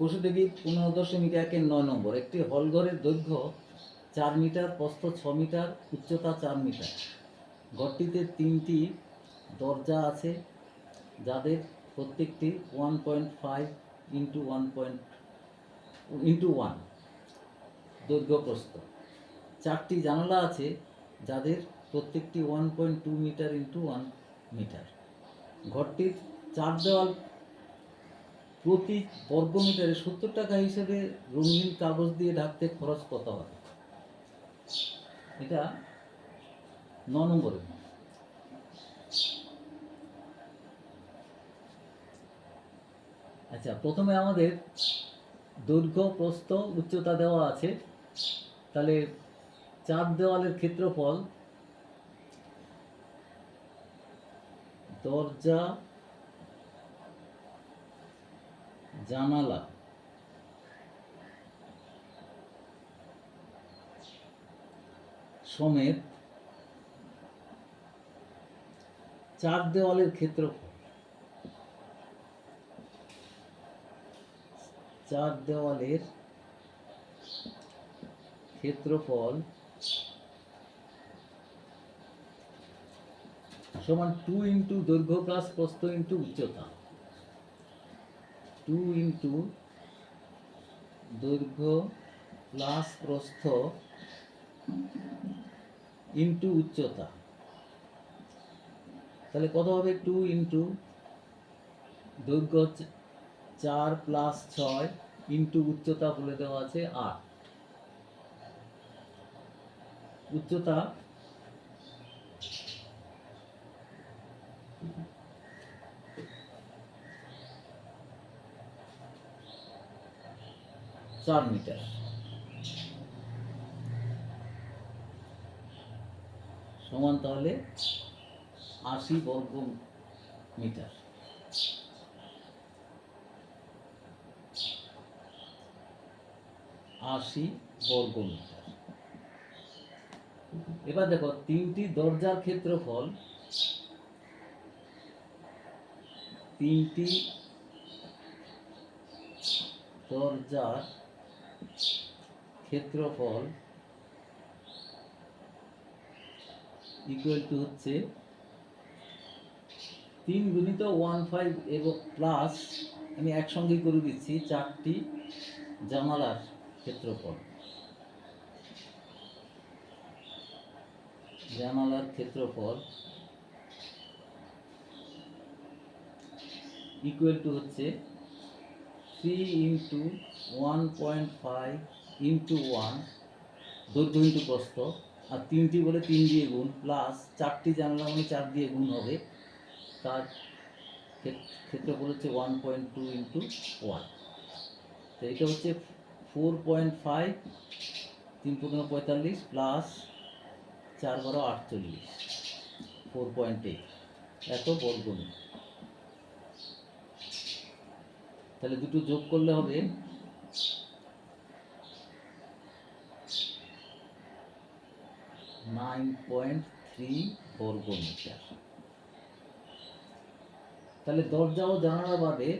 কষু দেখি পনেরো দশমিক একের নয় নম্বর। একটি হলঘরের দৈর্ঘ্য চার মিটার, প্রস্থ ছ মিটার, উচ্চতা চার মিটার। ঘরটিতে তিনটি দরজা আছে, যাদের প্রত্যেকটি one point five into one point into one দৈর্ঘ্য প্রস্থ। চারটি জানালা আছে, যাদের প্রত্যেকটি one point two metre into one metre ঘরটির চার দেওয়াল প্রতি বর্গ মিটারে সত্তর টাকা হিসেবে রঙিন কাগজ দিয়ে ঢাকতে খরচ কত হবে? এটা ন নম্বরে। আচ্ছা প্রথমে আমাদের দৈর্ঘ্য, প্রস্থ, উচ্চতা দেওয়া আছে। তাহলে চার দেওয়ালের ক্ষেত্রফল দরজা জানালা সমেত চার দেওয়ালের ক্ষেত্রফল চার দেওয়ালের ক্ষেত্রফল সমান টু ইন্টু দৈর্ঘ্য প্লাস প্রস্থ ইন্টু উচ্চতা। টু ইন্টু দৈর্ঘ্য প্লাস প্রস্থ ইন্টু উচ্চতা। তাহলে কত হবে টু ইন্টু দৈর্ঘ্য চার প্লাস ছয় ইন্টু উচ্চতা বলে দেওয়া আছে আট। উচ্চতা চার মিটার। সমান তাহলে আশি বর্গ মিটার। আশি বর্গ মিটার। এবার দেখো, তিনটি দরজার ক্ষেত্রফল, তিনটি দরজার ক্ষেত্রফল ইকুয়াল টু হচ্ছে তিন গুণিত ওয়ান ফাইভ এবং প্লাস আমি একসঙ্গেই করে দিচ্ছি চারটি জানালার ক্ষেত্রফল। জানালার ক্ষেত্রফল ইকুয়াল টু হচ্ছে three into one point five into one দৈর্ঘ্য ইন্টু প্রস্থ, আর তিনটি বলে তিন দিয়ে গুণ প্লাস চারটি জানলা মানে চার দিয়ে গুণ হবে। তার ক্ষেত- ক্ষেত্রফল হচ্ছে one point two into one তো এটা হচ্ছে ফোর পয়েন্ট ফাইভ তিন পনেরো পঁয়তাল্লিশ প্লাস চার বারো আটচল্লিশ। ফোর পয়েন্ট এইট এত বর্গমিটার তাহলে দুটো যোগ করলে হবে নাইন পয়েন্ট থ্রি তাহলে দরজা ও জানালা বাদে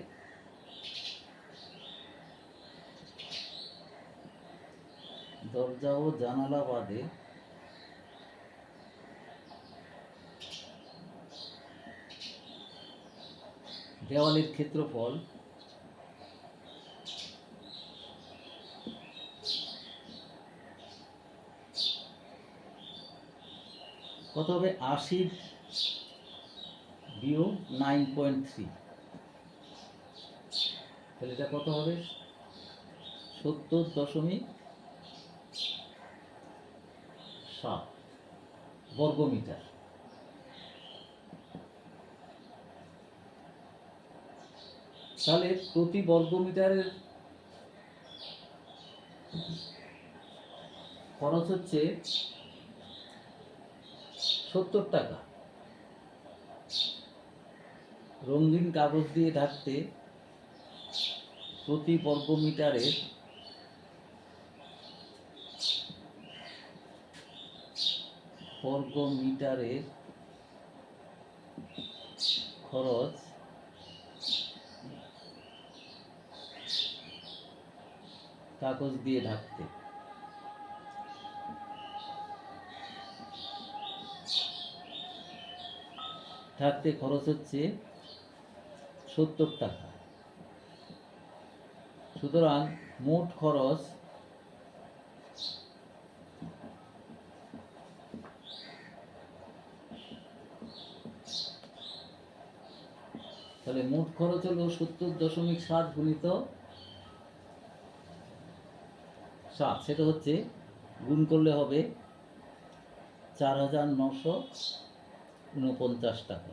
দরজা ও জানালা বাদে দেওয়ালের ক্ষেত্রফল কত হবে? আশি বিয়োগ নাইন পয়েন্ট থ্রি তাহলে এটা কত হবে? সত্তর দশমিক সাত বর্গমিটার। তাহলে প্রতি বর্গমিটারের খরচ হচ্ছে সত্তর টাকা। রঙিন কাগজ দিয়ে ঢাকতে প্রতি বর্গ মিটারে বর্গ মিটারের খরচ কাগজ দিয়ে ঢাকতে। ঢাকতে খরচ হচ্ছে সত্তর টাকা। সুতরাং মোট খরচ তাহলে মোট খরচ হলো সত্তর দশমিক সাত গুণিত সাত। সেটা হচ্ছে গুণ করলে হবে চার হাজার নশো উনপঞ্চাশ টাকা